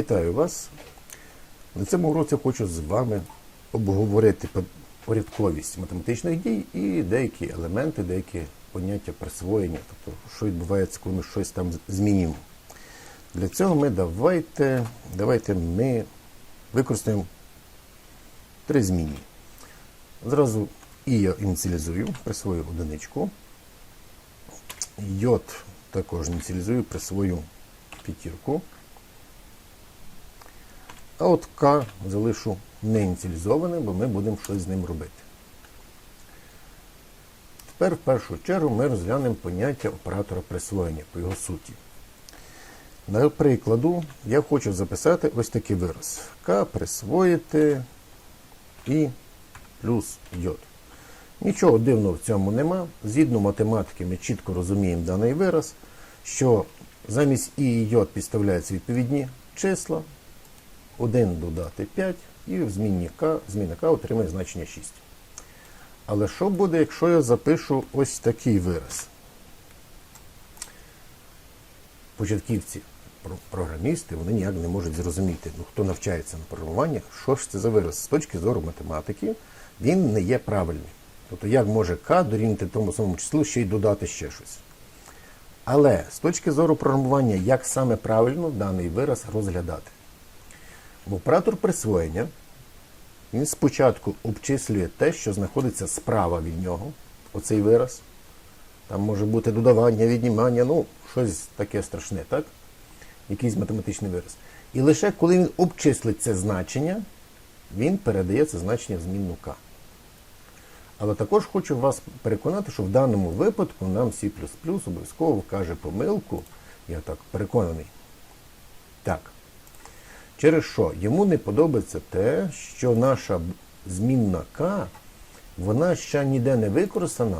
Вітаю вас. На цьому уроці хочу з вами обговорити по- порядковість математичних дій і деякі елементи, деякі поняття присвоєння, тобто що відбувається, коли ми щось там змінюємо. Для цього ми давайте, давайте ми використаємо три змінні. Зразу і я ініціалізую, присвою одиничку. Йод також ініціалізую, присвою п'ятірку. А от К залишу не ініціалізованим, бо ми будемо щось з ним робити. Тепер в першу чергу ми розглянемо поняття оператора присвоєння по його суті. На прикладу я хочу записати ось такий вираз. К присвоїти і плюс йод. Нічого дивного в цьому нема. Згідно математики, ми чітко розуміємо даний вираз, що замість і і йод підставляються відповідні числа. 1 додати 5, і в змінні зміна К отримає значення 6. Але що буде, якщо я запишу ось такий вираз? Початківці, програмісти, вони ніяк не можуть зрозуміти, ну, хто навчається на програмуванні, що ж це за вираз. З точки зору математики, він не є правильний. Тобто, як може К дорівняти тому самому числу ще й додати ще щось. Але з точки зору програмування, як саме правильно даний вираз розглядати? Бо оператор присвоєння він спочатку обчислює те, що знаходиться справа від нього, оцей вираз. Там може бути додавання, віднімання, ну, щось таке страшне, так? Якийсь математичний вираз. І лише коли він обчислить це значення, він передає це значення в змінну К. Але також хочу вас переконати, що в даному випадку нам C обов'язково вкаже помилку, я так переконаний. Так. Через що? Йому не подобається те, що наша змінна К, вона ще ніде не використана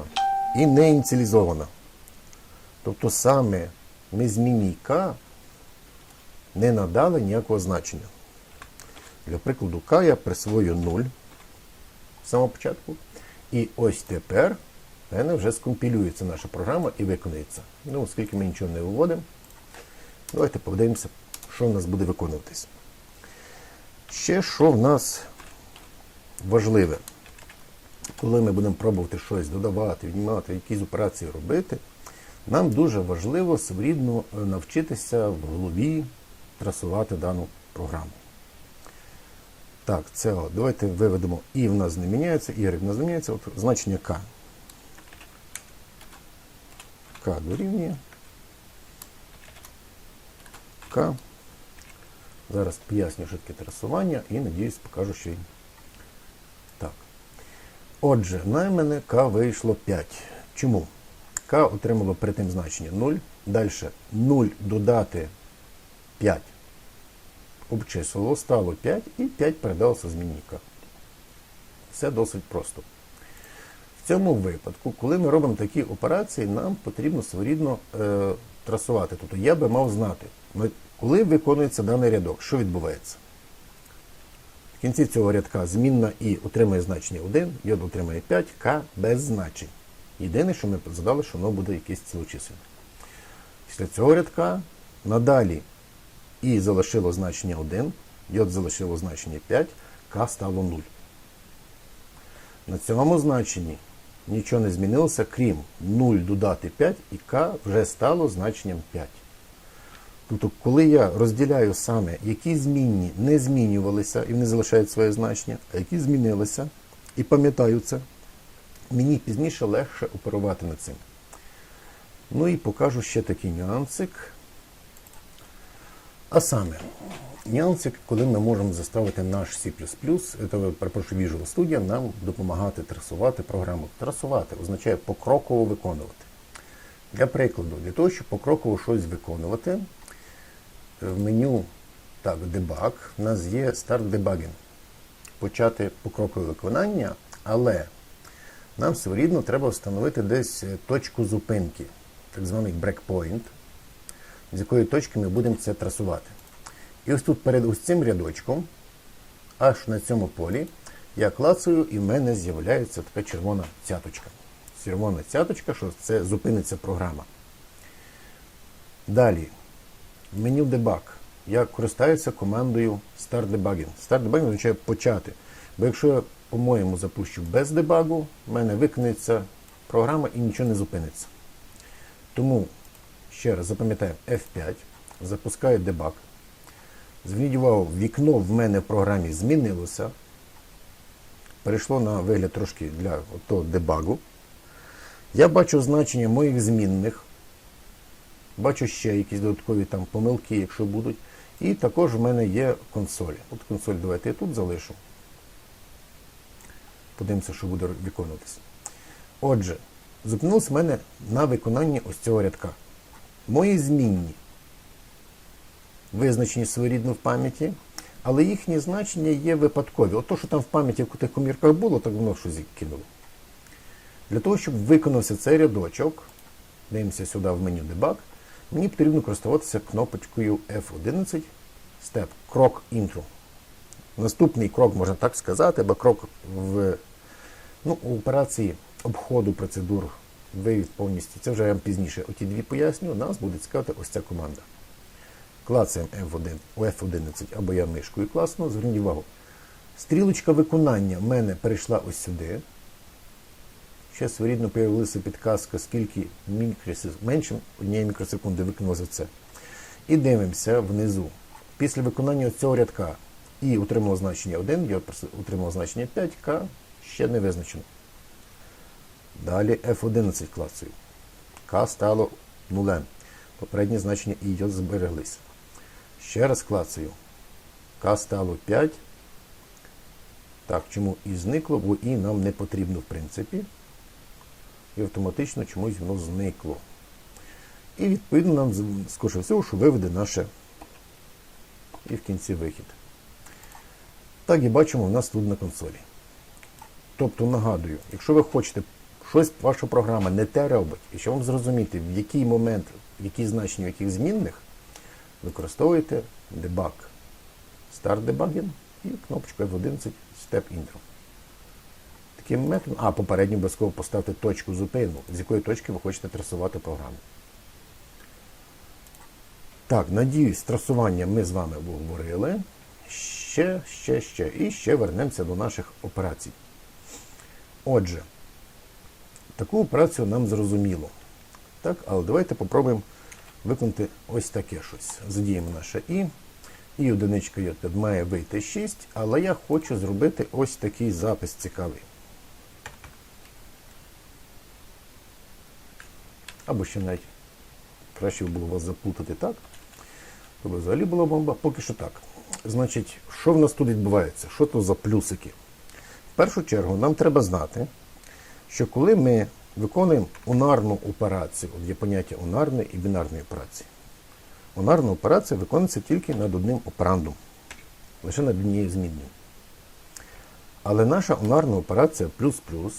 і не ініціалізована. Тобто саме ми змінній К не надали ніякого значення. Для прикладу, К я присвою 0 з самого початку. І ось тепер в мене вже скомпілюється наша програма і виконується. Ну, оскільки ми нічого не виводимо, давайте подивимося, що в нас буде виконуватись. Ще що в нас важливе, коли ми будемо пробувати щось додавати, віднімати, якісь операції робити, нам дуже важливо своєрідно е, навчитися в голові трасувати дану програму. Так, це о, давайте виведемо і в нас не міняється, y в нас не міняється, от значення k. k дорівнює. k. Зараз поясню, таке трасування і надіюсь покажу, що й так. Отже, на мене К вийшло 5. Чому? К отримало перед тим значення 0. Далі 0 додати 5 обчислило, стало 5 і 5 передалося змінні К. Все досить просто. В цьому випадку, коли ми робимо такі операції, нам потрібно своєрідно е, трасувати. Тобто я би мав знати, коли виконується даний рядок, що відбувається. В кінці цього рядка змінна і отримує значення 1, йод отримає 5, К без значень. Єдине, що ми задали, що воно буде якесь цілочисленне. Після цього рядка надалі і залишило значення 1, йод залишило значення 5, К стало 0. На цьому значенні нічого не змінилося, крім 0 додати 5 і К вже стало значенням 5. Тобто, коли я розділяю саме, які змінні не змінювалися і вони залишають своє значення, а які змінилися, і пам'ятаю це, мені пізніше легше оперувати над цим. Ну і покажу ще такий нюансик. А саме, нюансик, коли ми можемо заставити наш C++, это, перепрошую, Visual Studio, нам допомагати трасувати програму. Трасувати означає покроково виконувати. Для прикладу, для того, щоб покроково щось виконувати, в меню так, дебаг, у нас є Start Debugging. Почати покрокове виконання, але нам своєрідно треба встановити десь е, точку зупинки, так званий breakpoint, з якої точки ми будемо це трасувати. І ось тут перед ось цим рядочком, аж на цьому полі, я клацаю і в мене з'являється така червона цяточка. Червона цяточка, що це зупиниться програма. Далі, меню дебаг. я користаюся командою Start Debugging. Start Debugging означає почати. Бо якщо я, по-моєму, запущу без дебагу, в мене виконується програма і нічого не зупиниться. Тому ще раз запам'ятаємо F5, запускаю дебаг. Зверніть увагу, вікно в мене в програмі змінилося. Перейшло на вигляд трошки для того дебагу. Я бачу значення моїх змінних. Бачу ще якісь додаткові там помилки, якщо будуть. І також в мене є консоль. От консоль давайте я тут залишу. Подивимося, що буде виконуватися. Отже, зупинилось в мене на виконанні ось цього рядка. Мої змінні визначені своєрідно в пам'яті, але їхні значення є випадкові. От то, що там в пам'яті в тих комірках було, так воно щось кинуло. Для того, щоб виконався цей рядочок, дивимося сюди в меню Debug, мені потрібно користуватися кнопочкою F11 Step крок Intro. Наступний крок, можна так сказати, або крок в ну, у операції обходу процедур вивід повністю. Це вже я вам пізніше оті дві поясню. Нас буде цікавити ось ця команда. Клацаємо F1, у F11 або я мишкою класно, зверніть увагу. Стрілочка виконання в мене перейшла ось сюди. Ще своєрідно появилася підказка, скільки менше однієї мікросекунди виконалося це. І дивимося внизу. Після виконання цього рядка і отримало значення 1, я отримав значення 5К, ще не визначено. Далі F11 клацаю. К стало нулем. Попередні значення і йод збереглись. Ще раз клацаю. К стало 5. Так, чому і зникло, бо і нам не потрібно, в принципі. І автоматично чомусь воно зникло. І відповідно нам, скоріше всього, що виведе наше і в кінці вихід. Так і бачимо в нас тут на консолі. Тобто, нагадую, якщо ви хочете, щось ваша програма не те робить, і щоб вам зрозуміти, в який момент, які значення, в яких змінних, використовуєте дебаг. Start Debugging і кнопочку F11 Step Intro. Таким методом, а попередньо обов'язково поставте точку зупину, з якої точки ви хочете трасувати програму. Так, надіюсь, трасування ми з вами обговорили. Ще, ще, ще. І ще вернемося до наших операцій. Отже, таку операцію нам зрозуміло. Так, але давайте попробуємо виконати ось таке щось. Задіємо наше І. І одиничка має вийти 6, але я хочу зробити ось такий запис цікавий. Або ще навіть краще було вас заплутати так. Тобто взагалі була бомба, поки що так. Значить, що в нас тут відбувається? Що то за плюсики? В першу чергу нам треба знати, що коли ми виконуємо унарну операцію, от є поняття унарної і бінарної операції. Унарна операція виконується тільки над одним операндом, лише над однією змінною. Але наша унарна операція плюс-плюс,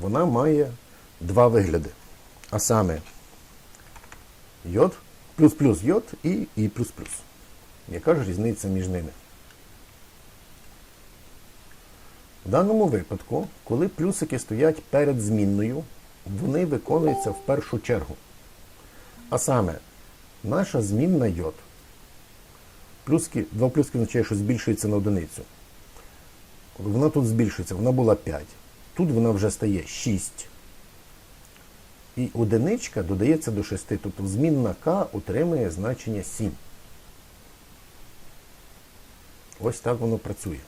вона має два вигляди. А саме йод, плюс-плюс йод і і плюс-плюс. Яка ж різниця між ними? В даному випадку, коли плюсики стоять перед змінною, вони виконуються в першу чергу. А саме, наша змінна йод. Плюски, два плюски означає, що збільшується на одиницю. Вона тут збільшується, вона була 5. Тут вона вже стає 6. І одиничка додається до 6, тобто змінна К отримує значення 7. Ось так воно працює.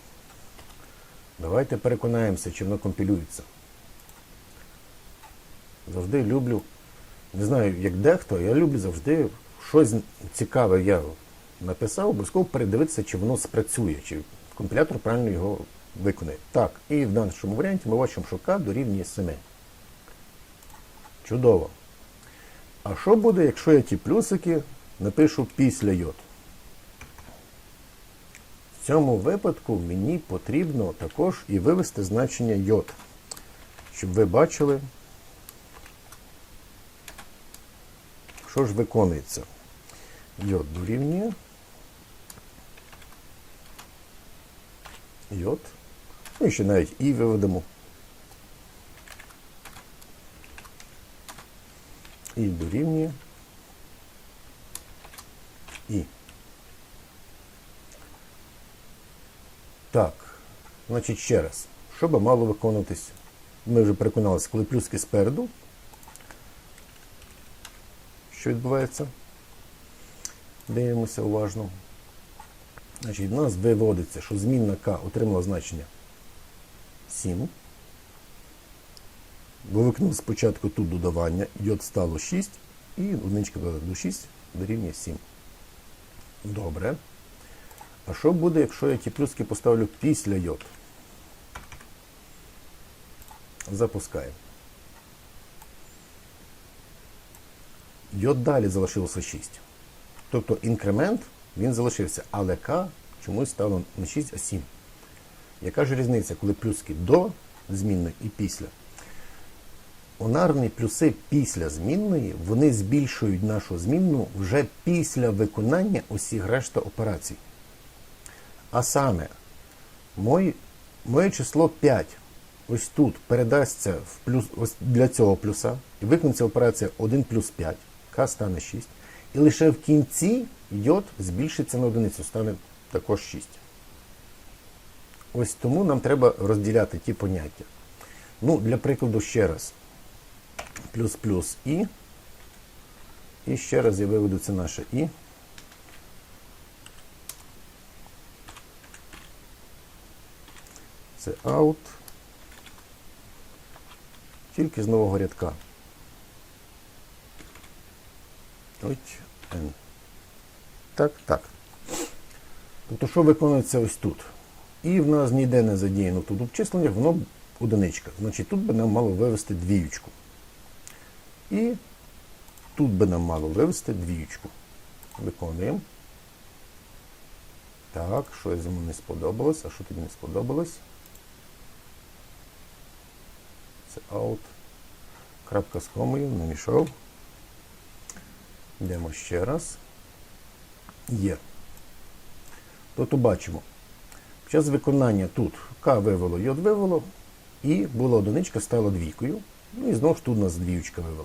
Давайте переконаємося, чи воно компілюється. Завжди люблю, не знаю, як дехто, я люблю завжди щось цікаве я написав, обов'язково передивитися, чи воно спрацює, чи компілятор правильно його виконає. Так, і в даному варіанті ми бачимо, що К дорівнює 7. Чудово. А що буде, якщо я ті плюсики напишу після йод? В цьому випадку мені потрібно також і вивести значення йод, щоб ви бачили, що ж виконується. Йод дорівнює. Йод. Ну і ще навіть і виведемо. і дорівнює і. Так, значить ще раз, Щоб мало виконуватись, ми вже переконалися, коли плюски спереду, що відбувається, дивимося уважно. Значить, в нас виводиться, що змінна К отримала значення 7. Бо виконали спочатку тут додавання, йод стало 6, і одиничка до 6 дорівнює 7. Добре. А що буде, якщо я ті плюски поставлю після йод? Запускаємо. Йод далі залишилося 6. Тобто інкремент він залишився, але К чомусь стало не 6, а 7. Яка ж різниця, коли плюски до змінної і після? Онарні плюси після змінної, вони збільшують нашу змінну вже після виконання усіх решта операцій. А саме, мой, моє число 5 ось тут передасться в плюс, ось для цього плюса, і виконується операція 1 плюс 5, К стане 6. І лише в кінці йод збільшиться на одиницю, стане також 6. Ось тому нам треба розділяти ті поняття. Ну, для прикладу ще раз. Плюс плюс і. І ще раз я виведу це наше і. Це out. Тільки з нового рядка. Ось N. Так, так. Тобто, що виконується ось тут? І в нас ніде не задіяно тут обчислення, воно одиничка. Значить, тут би нам мало вивести двіючку. І тут би нам мало вивести двіючку. Виконуємо. Так, щось йому не сподобалось. А що тобі не сподобалось? Це out. Крапка з комою, намішав. Йдемо ще раз. Є. Тобто бачимо. Під час виконання тут К вивело, йод вивело, і була одиничка, стала двійкою. Ну і знову ж тут у нас двіючка вивела.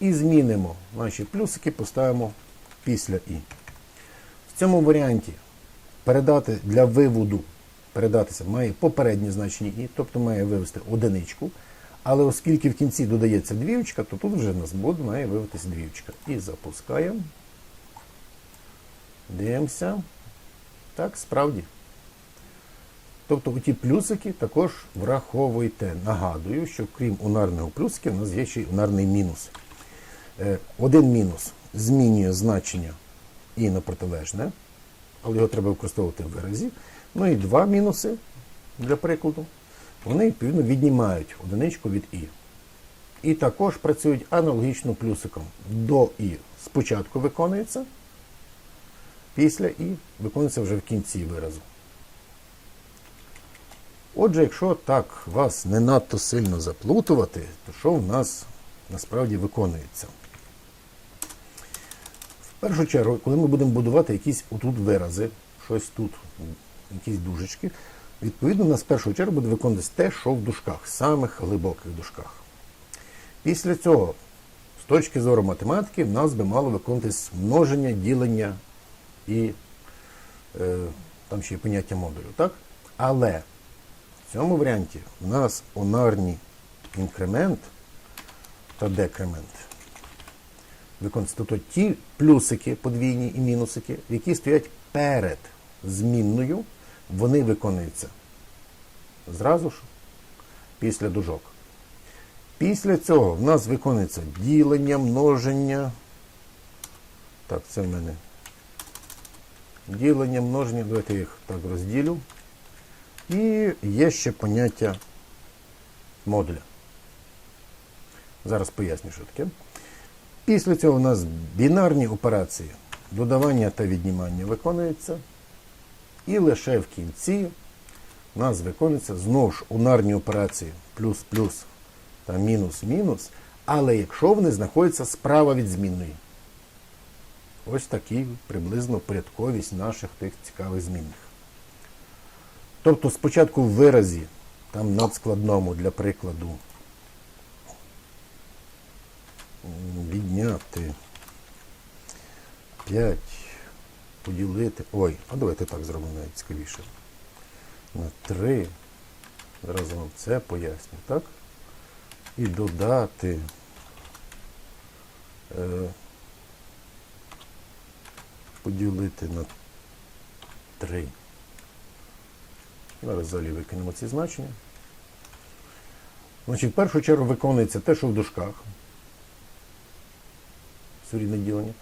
І змінимо наші плюсики, поставимо після І. В цьому варіанті передати для виводу передатися має попереднє значення І, тобто має вивести одиничку. Але оскільки в кінці додається двіючка, то тут вже в нас буде має вивитися двіючка. І запускаємо. Дивимося. Так, справді. Тобто ті плюсики також враховуйте. Нагадую, що крім унарного плюсиків, у нас є ще й унарний мінус. Е, Один мінус змінює значення і на протилежне, але його треба використовувати в виразі. Ну і два мінуси, для прикладу, вони відповідно віднімають одиничку від І. І також працюють аналогічно плюсиком. До І спочатку виконується, після І виконується вже в кінці виразу. Отже, якщо так вас не надто сильно заплутувати, то що в нас насправді виконується? В першу чергу, коли ми будемо будувати якісь отут вирази, щось тут, якісь дужечки, відповідно, у нас в першу чергу буде виконуватися те, що в дужках, самих глибоких дужках. Після цього, з точки зору математики, в нас би мало виконуватись множення, ділення і е, там ще є поняття модулю. так? Але в цьому варіанті у нас онарний інкремент та декремент Тобто ті плюсики подвійні і мінусики, які стоять перед змінною, вони виконуються зразу ж після дужок. Після цього в нас виконується ділення, множення. Так, це в мене ділення, множення. Давайте їх так розділю. І є ще поняття модуля. Зараз поясню, що таке. Після цього у нас бінарні операції додавання та віднімання виконуються. І лише в кінці у нас виконується знову ж унарні операції плюс-плюс та мінус-мінус. Але якщо вони знаходяться справа від змінної. Ось такі приблизно порядковість наших тих цікавих змінних. Тобто спочатку в виразі, там надскладному для прикладу, відняти 5 поділити. Ой, а давайте так зробимо навіть цікавіше. На 3. Зараз вам це поясню, так? І додати. Е, поділити на 3. Зараз взагалі викинемо ці значення. Значить, в першу чергу виконується те, що в дужках. Сурідне ділення.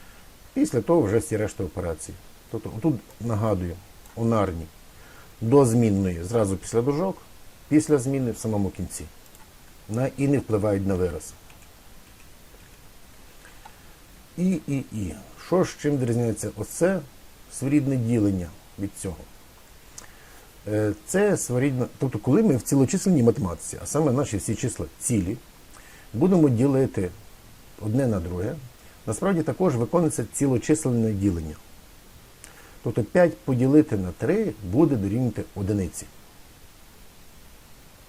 Після того вже всі решта операцій. Тобто, тут нагадую, унарні до змінної зразу після дужок, після зміни в самому кінці. І не впливають на вираз. І, і, і. Що ж чим відрізняється оце своєрідне ділення від цього? Е, Це своєрідне, тобто, коли ми в цілочисленній математиці, а саме наші всі числа цілі, будемо ділити одне на друге, насправді також виконується цілочисленне ділення. Тобто 5 поділити на 3 буде дорівнювати одиниці.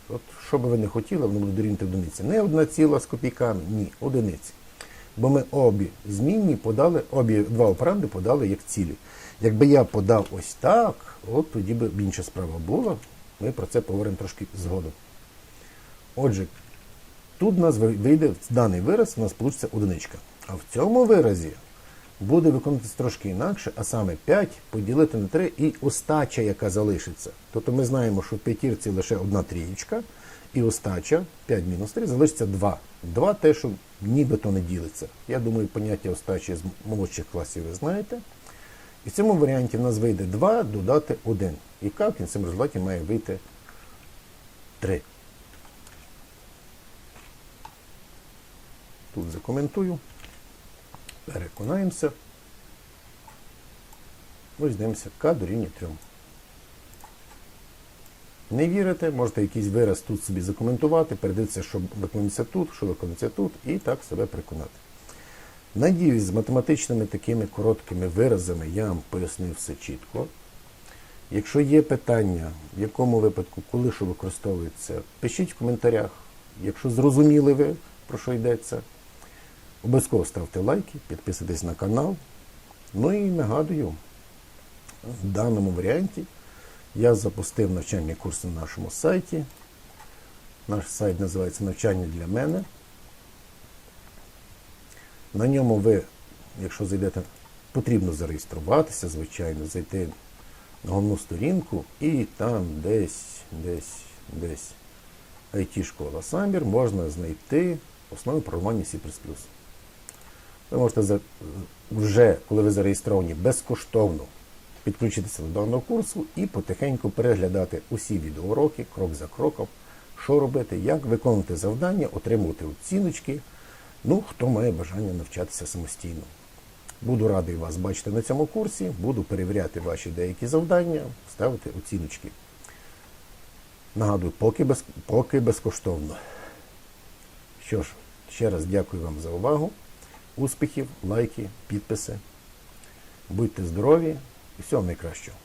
От, що би ви не хотіли, воно буде дорівнювати одиниці. Не одна ціла з копійками, ні, одиниці. Бо ми обі змінні подали, обі два операнди подали як цілі. Якби я подав ось так, от тоді б інша справа була. Ми про це поговоримо трошки згодом. Отже, тут у нас вийде даний вираз, у нас вийде одиничка. А в цьому виразі буде виконуватися трошки інакше, а саме 5 поділити на 3 і остача, яка залишиться. Тобто ми знаємо, що в п'ятірці лише одна трієчка, і остача 5 мінус 3 залишиться 2. 2 те, що нібито не ділиться. Я думаю, поняття остачі з молодших класів ви знаєте. І в цьому варіанті в нас вийде 2 додати 1. Яка в кінцевому результаті має вийти 3. Тут закоментую. Переконаємося. Ось дивимося, К дорівнює 3. Не вірите, можете якийсь вираз тут собі закоментувати, передивитися, що виконується тут, що виконується тут, і так себе переконати. Надіюсь, з математичними такими короткими виразами я вам пояснив все чітко. Якщо є питання, в якому випадку, коли що використовується, пишіть в коментарях. Якщо зрозуміли ви, про що йдеться, обов'язково ставте лайки, підписуйтесь на канал. Ну і нагадую, в даному варіанті я запустив навчальний курс на нашому сайті. Наш сайт називається Навчання для мене. На ньому ви, якщо зайдете, потрібно зареєструватися, звичайно, зайти на головну сторінку і там десь, десь, десь IT-школа Самбір можна знайти основи програмування C++. Ви можете вже, коли ви зареєстровані, безкоштовно підключитися до даного курсу і потихеньку переглядати усі відеоуроки, крок за кроком, що робити, як виконувати завдання, отримувати оціночки. Ну, хто має бажання навчатися самостійно. Буду радий вас бачити на цьому курсі, буду перевіряти ваші деякі завдання, ставити оціночки. Нагадую, поки, без, поки безкоштовно. Що ж, ще раз дякую вам за увагу. Успіхів, лайки, підписи. Будьте здорові і всього найкращого.